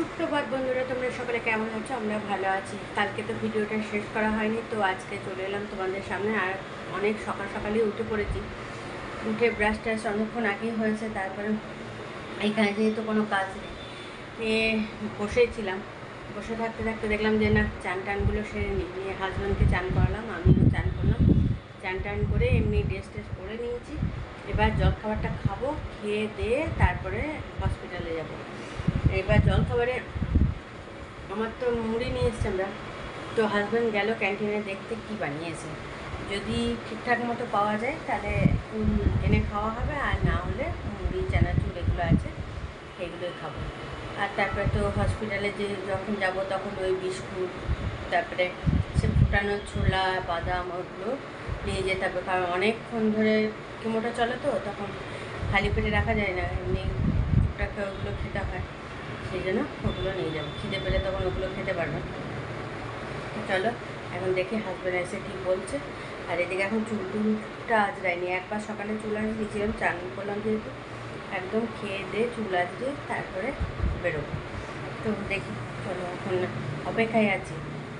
সুপ্রভাত বন্ধুরা, তোমরা সকলে কেমন আছো? আমরা ভালো আছি। কালকে তো ভিডিওটা শেষ করা হয়নি, তো আজকে চলে এলাম তোমাদের সামনে আর অনেক সকাল সকালই উঠে পড়েছি। উঠে ব্রাশ ট্রাশ অনেকক্ষণ আগেই হয়েছে, তারপরে এইখানে যেহেতু কোনো কাজ নেই বসেছিলাম। বসে থাকতে থাকতে দেখলাম যে না, চান টানগুলো সেরে নিই নিয়ে হাজব্যান্ডকে চান করালাম, আমিও চান করলাম। চান টান করে এমনি ড্রেস টেস করে নিয়েছি। এবার জল খাবারটা খাব, খেয়ে দিয়ে তারপরে হসপিটালে যাব। এবার জল খাবারে আমার তো মুড়ি নিয়ে এসছি আমরা। তো হাজব্যান্ড গেল ক্যান্টিনে দেখতে কি বানিয়েছে। যদি ঠিকঠাক মতো পাওয়া যায় তাহলে এনে খাওয়া হবে আর না হলে মুড়ি, চানাচুর এগুলো আছে সেগুলোই খাব। আর তারপরে তো হসপিটালে যে যখন যাব তখন ওই বিস্কুট, তারপরে সে ফুটানো ছোলা, বাদাম ওগুলো নিয়ে যেতে হবে। কারণ অনেকক্ষণ ধরে কেমোটা চলে তো, তখন খালি পেটে রাখা যায় না। এমনি টুকটাক ওগুলো খেতে হয়। সেই জন্য ওগুলো নিয়ে যাব। খিদে পেলে তখন ওগুলো খেতে পারবে চলো, এখন দেখি হাজব্যান্ড এসে কী বলছে। আর এদিকে এখন চুল টুলটা আজরাইনি একবার সকালে চুল আজরে দিয়েছিলাম চান করলাম যেহেতু। একদম খেয়ে দিয়ে চুল আজরে তারপরে বেরোবো। তো দেখি, চলো এখন অপেক্ষায় আছি।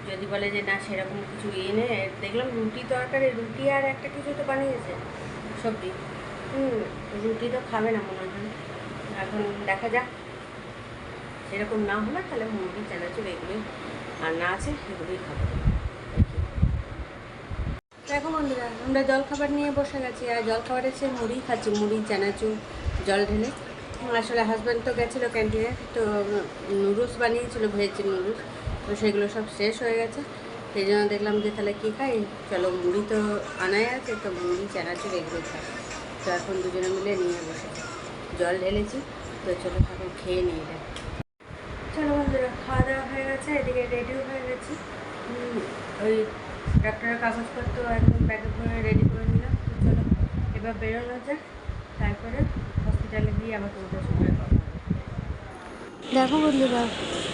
যদি বলে যে না, সেরকম কিছু ইয়ে দেখলাম রুটি তরকারি, রুটি আর একটা কিছু তো বানিয়েছে, সবজি। হুম, রুটি তো খাবে না মনে হয়। এখন দেখা যাক। সেরকম না হলে তাহলে মুরগি চানাচুর এগুলোই আর না আছে সেগুলোই খাব। দেখো বন্ধুরা, আমরা জলখাবার নিয়ে বসে গেছি, আর জলখাবারে সে মুড়ি খাচ্ছি মুড়ি চানাচুর, জল ঢেলে। আসলে হাজব্যান্ড তো গেছিল ক্যান্টিনে তো নুডলস বানিয়েছিল ভেজ নুডলস তো সেগুলো সব শেষ হয়ে গেছে। সেই জন্য দেখলাম যে তাহলে কী খাই? চলো মুড়ি তো আনাই আছে, তো মুড়ি, চানাচুর এগুলো খাই। তো এখন দুজনে মিলে নিয়ে বসেছি জল ঢেলেছি, তো চলো এখন খেয়ে নিয়ে যাই। চলো বন্ধুরা খাওয়া দাওয়া হয়ে গেছে এদিকে রেডিও হয়ে গেছি। ওই ডাক্তারের কাগজপত্র একদম ব্যাগে ভরে রেডি করে নিলাম। তো চলো এবার বেরোনো যাক তারপরে হসপিটালে গিয়ে আবার তোমাদের সঙ্গে কথা। দেখো বন্ধুরা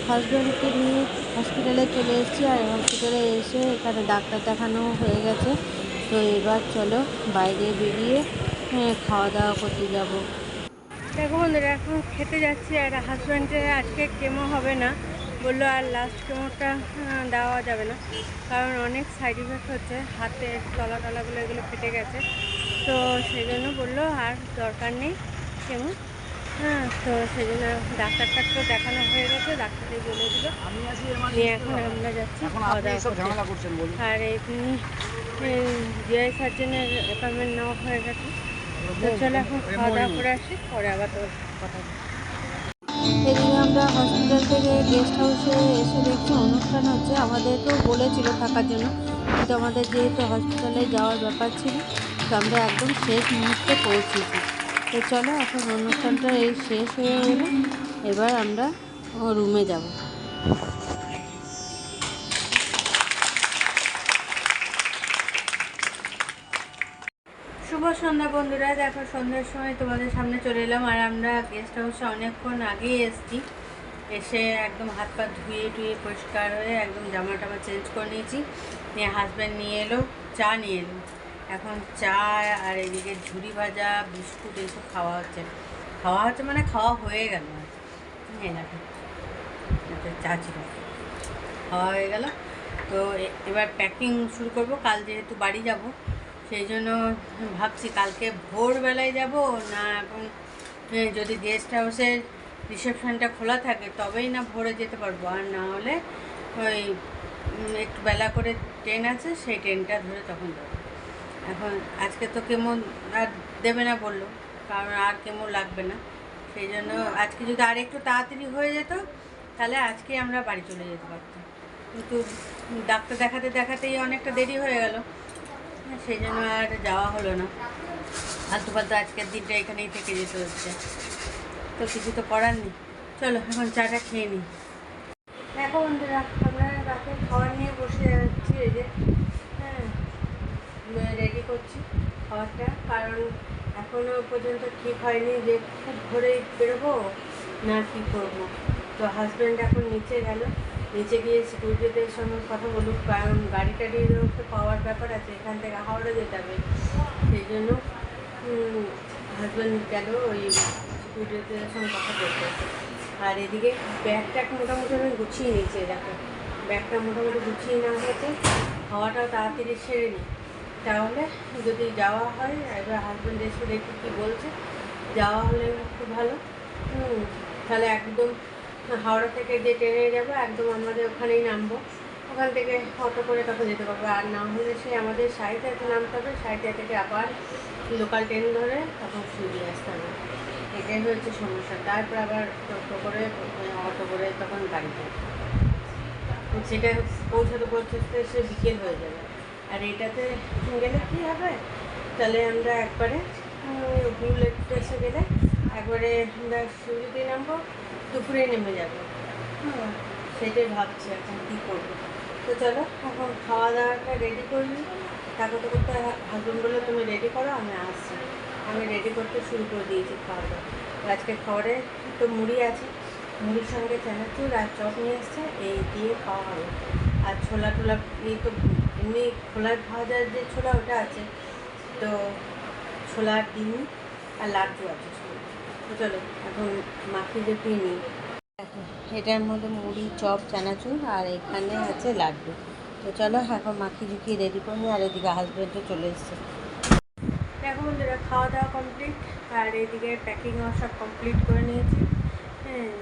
হাজব্যান্ডকে নিয়ে হসপিটালে চলে এসেছি আর হসপিটালে এসে এখানে ডাক্তার দেখানো হয়ে গেছে। তো এবার চলো বাইরে বেরিয়ে হ্যাঁ, খাওয়া দাওয়া করতে যাব। দেখো বন্ধুরা এখন খেতে যাচ্ছি আর হাজব্যান্ডের আজকে কেমো হবে না। বলল আর লাস্ট কেমোটা দেওয়া যাবে না। কারণ অনেক সাইড ইফেক্ট হচ্ছে হাতে তলা টলাগুলো এগুলো ফেটে গেছে। তো সেই জন্য বলল আর দরকার নেই কেমন হ্যাঁ তো সেই জন্য ডাক্তারটা তো দেখানো হয়ে গেছে ডাক্তারই বলে দিল। নিয়ে এখন আমরা যাচ্ছি খাওয়া দাওয়া আর এমনি জিআই সার্জেনের অ্যাপয়েন্টমেন্ট নেওয়া হয়ে গেছে। তো আমরা হসপিটাল থেকে গেস্ট হাউসে এসে দেখছি অনুষ্ঠান হচ্ছে। আমাদেরকেও বলেছিল থাকার জন্য, কিন্তু আমাদের যেহেতু হসপিটালে যাওয়ার ব্যাপার ছিল, তো আমরা একদম শেষ মুহূর্তে পৌঁছেছি। তো চলো এখন অনুষ্ঠানটা এই শেষ হয়ে গেলে, এবার আমরা রুমে যাব। সন্ধ্যা বন্ধুরা, দেখো সন্ধ্যার সময় তোমাদের সামনে চলে এলাম আর আমরা গেস্ট হাউসে অনেকক্ষণ আগেই এসেছি। এসে একদম হাত পা ধুয়ে টুয়ে পরিষ্কার হয়ে একদম জামা টামা চেঞ্জ করে নিয়েছি। নিয়ে হাজব্যান্ড নিয়ে এলো, চা নিয়ে এলো। এখন চা আর এদিকে ঝুড়ি ভাজা, বিস্কুট এইসব খাওয়া হচ্ছে। খাওয়া হচ্ছে মানে খাওয়া হয়ে গেল। দেখো চা ছিল। খাওয়া হয়ে গেল। তো এবার প্যাকিং শুরু করব। কাল যেহেতু বাড়ি যাব সেই জন্য ভাবছি কালকে ভোরবেলায় যাব না এখন যদি গেস্ট হাউসের রিসেপশনটা খোলা থাকে তবেই না ভোরে যেতে পারব। আর না হলে ওই একটু বেলা করে ট্রেন আছে, সেই ট্রেনটা ধরে তখন যাব। এখন আজকে তো কেমন আর দেবে না বলল, কারণ আর কেমন লাগবে না। সেই জন্য আজকে যদি আর একটু তাড়াতাড়ি হয়ে যেত, তাহলে আজকে আমরা বাড়ি চলে যেতে পারতাম। কিন্তু ডাক্তার দেখাতে দেখাতেই অনেকটা দেরি হয়ে গেল। সেই জন্য আর যাওয়া হলো না। আলতু ফালতু আজকের দিনটা এখানেই থেকে যেতে হচ্ছে। তো কিছু তো করার নেই। চলো, এখন চাটা খেয়ে নিই। দেখো বন্ধুরা, আমরা রাতে খাবার নিয়ে বসে যাচ্ছি এই যে। হ্যাঁ রেডি করছি খাবারটা। কারণ এখনও পর্যন্ত ঠিক হয়নি যে খুব ভোরে বেরোবো না কী করব। তো হাজব্যান্ড এখন নিচে গেল। নিচে গিয়ে সিকিউরিটিদের সঙ্গে কথা বলুক, কারণ গাড়ি টাড়িরও তো পাওয়ার ব্যাপার আছে, এখান থেকে হাওড়া যেতে হবে। সেই জন্য হাজব্যান্ড গেল ওই সিকিউরিটিদের সঙ্গে কথা বলতে। আর এদিকে ব্যাগটা মোটামুটি আমি গুছিয়ে নিয়েছি দেখো। ব্যাগটা মোটামুটি গুছিয়ে নেওয়া হয়েছে খাওয়াটাও তাড়াতাড়ি সেরে নিই তাহলে যদি যাওয়া হয়, এবার হাজব্যান্ড এসে দেখি কী বলছে, যাওয়া হলে খুব ভালো। তাহলে একদম হাওড়া থেকে যে ট্রেনে যাব, একদম আমাদের ওখানেই নামবো। ওখান থেকে অটো করে তখন যেতে পারব। আর না হলে সে আমাদের সাইডে নামতে হবে। সাইডে থেকে আবার লোকাল ট্রেন ধরে তখন ফিরিয়ে আসতে হবে। এটাই হচ্ছে সমস্যা। তারপর আবার টোটো করে অটো করে তখন বাড়িতে সেটা পৌঁছাতে পৌঁছাতে সে বিকেল হয়ে যাবে। আর এটাতে গেলে কী হবে? তাহলে আমরা একবারে ভুল এক্সপ্রেসে গেলে একবারে আমরা শিউরিতে নামবো। দুপুরে নেমে যাবে। হ্যাঁ সেটাই ভাবছি এখন কী করব। তো চলো এখন খাওয়া দাওয়াটা রেডি করে নিই তারপর তো করতে হাজবেন্ড বলল তুমি রেডি করো আমি আসছি। আমি রেডি করতে শুরু করে দিয়েছি খাওয়া দাওয়া আজকে খাবারে তো মুড়ি আছে। মুড়ির সঙ্গে চানাচুর আর চপ নিয়ে এসছে এই দিয়ে খাওয়া হবে। আর ছোলা টোলা এই তো এমনি খোলার ভাজার যে ছোলা ওটা আছে। তো ছোলার ডিম আর লাড্ডু আছে। চলো, এখন নিই। এটার মধ্যে মুড়ি, চপ, চানাচুর আর এখানে আছে লাড্ডু। তো চলো, এখন মাখি ঝুঁকিয়ে রেডি করে আর এদিকে হাজব্যান্ডও চলে এসছে। দেখো বন্ধুরা খাওয়া দাওয়া কমপ্লিট আর এদিকে প্যাকিংও সব কমপ্লিট করে নিয়েছি। হ্যাঁ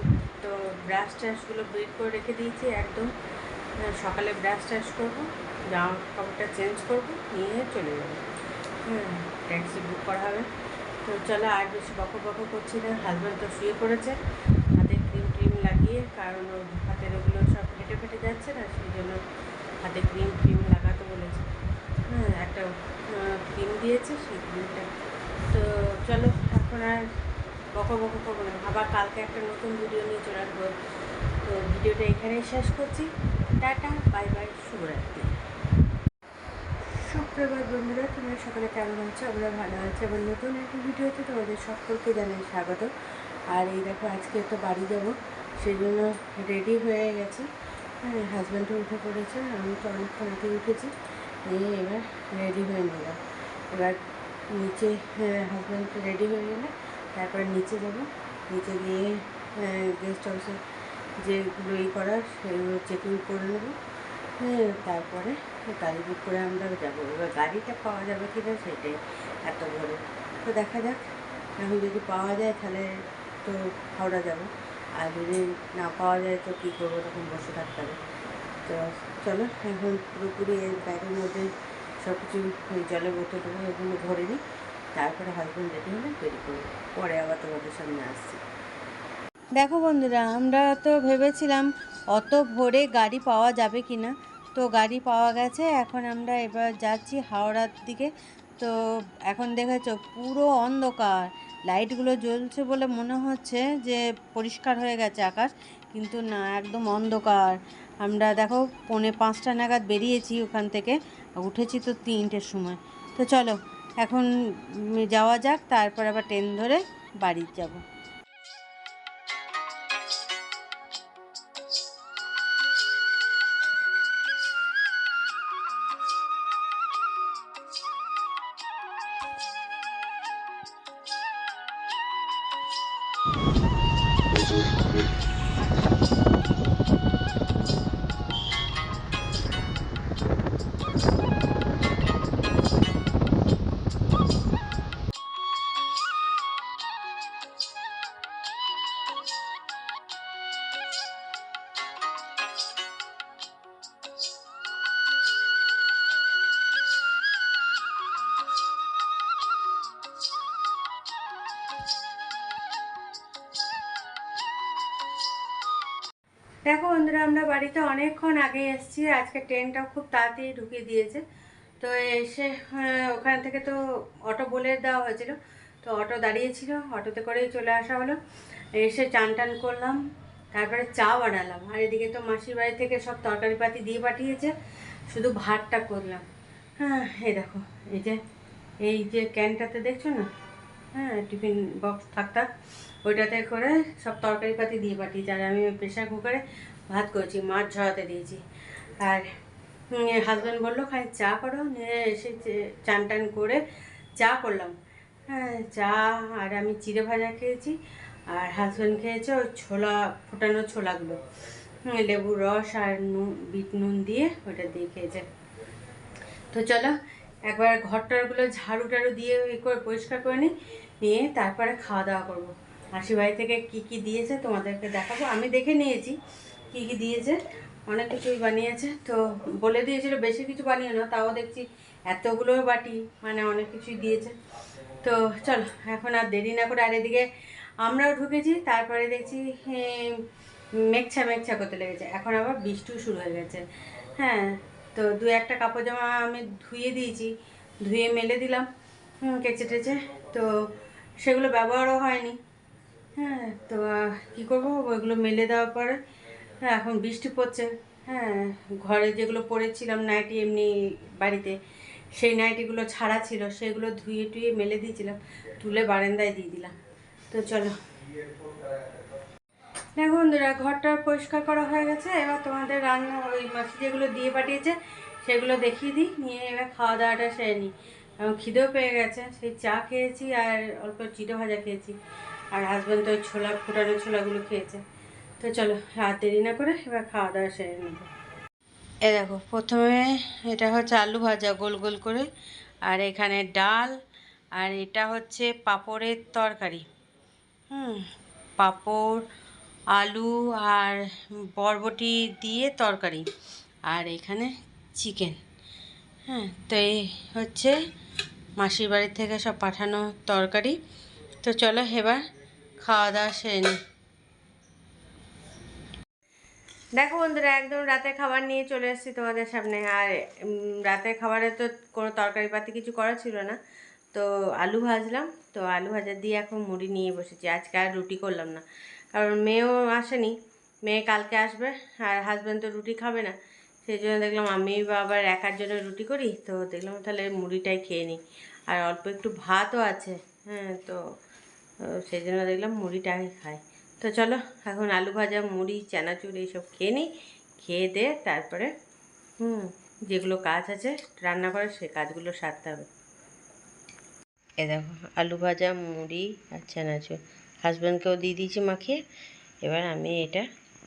তো ব্রাশ ট্রাশগুলো বের করে রেখে দিয়েছি একদম। সকালে ব্রাশ ট্রাশ করব, জামা কাপড়টা চেঞ্জ করব, নিয়ে চলে যাব। হ্যাঁ ট্যাক্সি বুক করা হবে। তো চলো আর বেশি বকর বকর করছি না হাজব্যান্ড তো শুয়ে পড়েছে। হাতে ক্রিম ট্রিম লাগিয়ে, কারণ ওর হাতের ওগুলো সব ফেটে ফেটে যাচ্ছে না, সেই জন্য হাতে ক্রিম ট্রিম লাগাতে বলেছে। হ্যাঁ একটা ক্রিম দিয়েছে, সেই ক্রিমটা তো চলো, এখন আর বকর বকর করব না। আবার কালকে একটা নতুন ভিডিও নিয়ে চলে আসব। তো ভিডিওটা এখানেই শেষ করছি। টাটা বাই বাই শুভরাত্রি। সুপ্রভাত বন্ধুরা তোমরা সকালে কেমন আছো? আমরা ভালো আছি। আবার নতুন একটা ভিডিওতে তোমাদের সকলকে জানাই স্বাগত। আর এই দেখো, আজকে তো বাড়ি যাব সেই জন্য রেডি হয়ে গেছে। হ্যাঁ হাজব্যান্ডও উঠে পড়েছে, আমি তো অনেকক্ষণ আগে উঠেছি। নিয়ে এবার রেডি হয়ে নিলাম। এবার নিচে হাজব্যান্ড রেডি হয়ে গেলে তারপরে নিচে যাব। নিচে গিয়ে গেস্ট হাউসে যেগুলো ই করার, সেগুলো চেকিং করে নেব। হ্যাঁ তারপরে গাড়ি বুক করে আমরা যাব। এবার গাড়িটা পাওয়া যাবে কি না সেটাই এত ভোরে তো দেখা যাক, এখন যদি পাওয়া যায় তাহলে তো হাওড়া যাব। আর যদি না পাওয়া যায় তো কী করব, তখন বসে থাকতে হবে। তো চলো, এখন পুরোপুরি এই ব্যাগের মধ্যে সব কিছু জলের বোতল এগুলো ভরে নিই। তারপরে হাজব্যান্ড রেডি হলে তৈরি করব। পরে আবার তোমাদের সামনে আসছি। দেখো বন্ধুরা, আমরা তো ভেবেছিলাম অত ভোরে গাড়ি পাওয়া যাবে কি না তো গাড়ি পাওয়া গেছে। এখন আমরা এবার যাচ্ছি হাওড়ার দিকে। তো এখন দেখেছ পুরো অন্ধকার। লাইটগুলো জ্বলছে বলে মনে হচ্ছে যে পরিষ্কার হয়ে গেছে আকাশ, কিন্তু না, একদম অন্ধকার। আমরা দেখো পৌনে পাঁচটা নাগাদ বেরিয়েছি ওখান থেকে, উঠেছি তো তিনটের সময়। তো চলো, এখন যাওয়া যাক, তারপর আবার ট্রেন ধরে বাড়ি যাব। you. দেখো বন্ধুরা, আমরা বাড়িতে অনেকক্ষণ আগে এসেছি। আজকে ট্রেনটাও খুব তাড়াতাড়ি ঢুকিয়ে দিয়েছে। তো এসে ওখান থেকে তো অটো বলে দেওয়া হয়েছিল। তো অটো দাঁড়িয়েছিল, অটোতে করেই চলে আসা হলো। এসে চান টান করলাম, তারপরে চা বানালাম। আর এদিকে তো মাসির বাড়ি থেকে সব তরকারি পাতি দিয়ে পাঠিয়েছে, শুধু ভাতটা করলাম। হ্যাঁ এই দেখো, এই যে এই যে ক্যানটাতে দেখছ না? হ্যাঁ টিফিন বক্স থাক থাক, ওইটাতে করে সব তরকারি পাতি দিয়ে পাঠিয়েছি। আর আমি প্রেশার কুকারে ভাত করেছি, মাছ ঝরাতে দিয়েছি। আর হাজব্যান্ড বলল, খালি চা করো। নিয়ে এসে চান টান করে চা করলাম। হ্যাঁ চা আর আমি চিড়ে ভাজা খেয়েছি। আর হাজব্যান্ড খেয়েছে ওই ছোলা, ফোটানো ছোলাগুলো। লেবুর রস আর নুন, বিট নুন দিয়ে ওটা দিয়ে খেয়েছে। তো চলো, একবার ঘর টরগুলো ঝাড়ু টাড়ু দিয়ে করে পরিষ্কার করে নিই। নিয়ে তারপরে খাওয়া দাওয়া করব। মাসি বাড়ি থেকে কী কী দিয়েছে তোমাদেরকে দেখাবো। আমি দেখে নিয়েছি কী কী দিয়েছে। অনেক কিছুই বানিয়েছে। তো বলে দিয়েছিল বেশি কিছু বানিয়ে না, তাও দেখছি এতগুলো বাটি মানে অনেক কিছুই দিয়েছে। তো চলো, এখন আর দেরি না করে আর এদিকে আমরাও ঢুকেছি, তারপরে দেখছি মেঘছা মেঘছা করতে লেগেছে। এখন আবার বৃষ্টিও শুরু হয়ে গেছে। হ্যাঁ তো দু একটা কাপড় জামা আমি ধুয়ে দিয়েছি, ধুয়ে মেলে দিলাম। কেচে টেচে। তো সেগুলো ব্যবহারও হয়নি। হ্যাঁ তো কী করব? ওইগুলো মেলে দেওয়ার পরে হ্যাঁ এখন বৃষ্টি পড়ছে। হ্যাঁ ঘরে যেগুলো পরেছিলাম নাইটি, এমনি বাড়িতে, সেই নাইটিগুলো ছাড়া ছিল, সেগুলো ধুয়ে টুয়ে মেলে দিয়েছিলাম। তুলে বারান্দায় দিয়ে দিলাম। তো চলো। দেখো বন্ধুরা, ঘরটা পরিষ্কার করা হয়ে গেছে। এবার তোমাদের রান্না, ওই মাছি যেগুলো দিয়ে পাঠিয়েছে, সেগুলো দেখিয়ে দিই। নিয়ে এবার খাওয়া দাওয়াটা সেরে নিই। এবং খিদেও পেয়ে গেছে। সেই চা খেয়েছি আর অল্প চিটো ভাজা খেয়েছি। আর হাজব্যান্ড তো ওই ছোলা, ফোটানো ছোলাগুলো খেয়েছে। তো চলো রাত দেরি না করে এবার খাওয়া দাওয়া সেরে নেব। এ দেখো, প্রথমে এটা হচ্ছে আলু ভাজা গোল গোল করে। আর এখানে ডাল, আর এটা হচ্ছে পাঁপড়ের তরকারি। হুম, পাঁপড়, আলু আর বরবটি দিয়ে তরকারি। আর এখানে চিকেন। হ্যাঁ তো এই হচ্ছে মাসির বাড়ি থেকে সব পাঠানো তরকারি। তো চলো এবার খাওয়া দাওয়া সেরে নিই দেখো বন্ধুরা, একদম রাতে খাবার নিয়ে চলে এসেছি তোমাদের সামনে। আর রাতের খাবারে তো কোনো তরকারি পাতি কিছু করা ছিল না। তো আলু ভাজলাম। তো আলু ভাজা দিয়ে এখন মুড়ি নিয়ে বসেছি। আজকে আর রুটি করলাম না। কারণ মেয়েও আসেনি। মেয়ে কালকে আসবে। আর হাজব্যান্ড তো রুটি খাবে না। সেই জন্য দেখলাম আমি বা আবার একার জন্য রুটি করি, তো দেখলাম তাহলে মুড়িটাই খেয়ে নিই। আর অল্প একটু ভাতও আছে হ্যাঁ তো সেই জন্য দেখলাম মুড়িটাই খাই। তো চলো, এখন আলু ভাজা, মুড়ি, চানাচুর এইসব খেয়ে নিই, খেয়ে দে তারপরে, হুম, যেগুলো কাজ আছে রান্না করে সে কাজগুলো সারতে হবে। এ দেখো, আলু ভাজা, মুড়ি আর চানাচুর। হাজব্যান্ডকেও দিয়ে দিয়েছি মাখিয়ে, এবার আমি এটা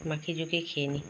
মাখিয়ে ঝুঁকিয়ে খেয়ে নিই।